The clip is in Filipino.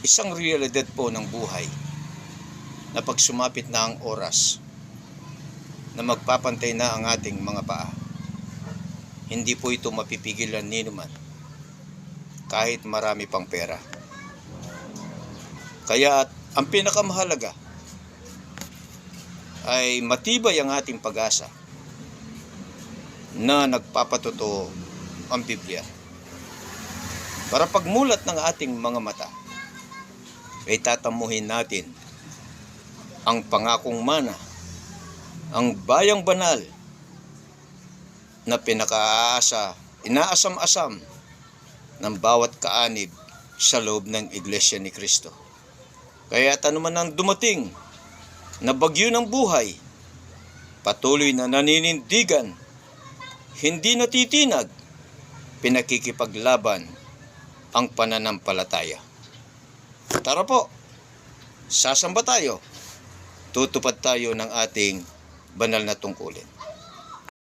Isang realidad po ng buhay na pag sumapit na ang oras na magpapantay na ang ating mga paa, hindi po ito mapipigilan ni naman kahit marami pang pera. Kaya at ang pinakamahalaga ay matibay ang ating pag-asa na nagpapatotoo ang Biblia. Para pagmulat ng ating mga mata, ay tatamuhin natin ang pangakong mana, ang bayang banal na pinakaasa, inaasam-asam ng bawat kaanib sa loob ng Iglesia ni Kristo. Kaya anuman ang dumating na bagyo ng buhay, patuloy na naninindigan, hindi natitinag, pinakikipaglaban ang pananampalataya. Tara po, sasamba tayo, tutupad tayo ng ating banal na tungkulin.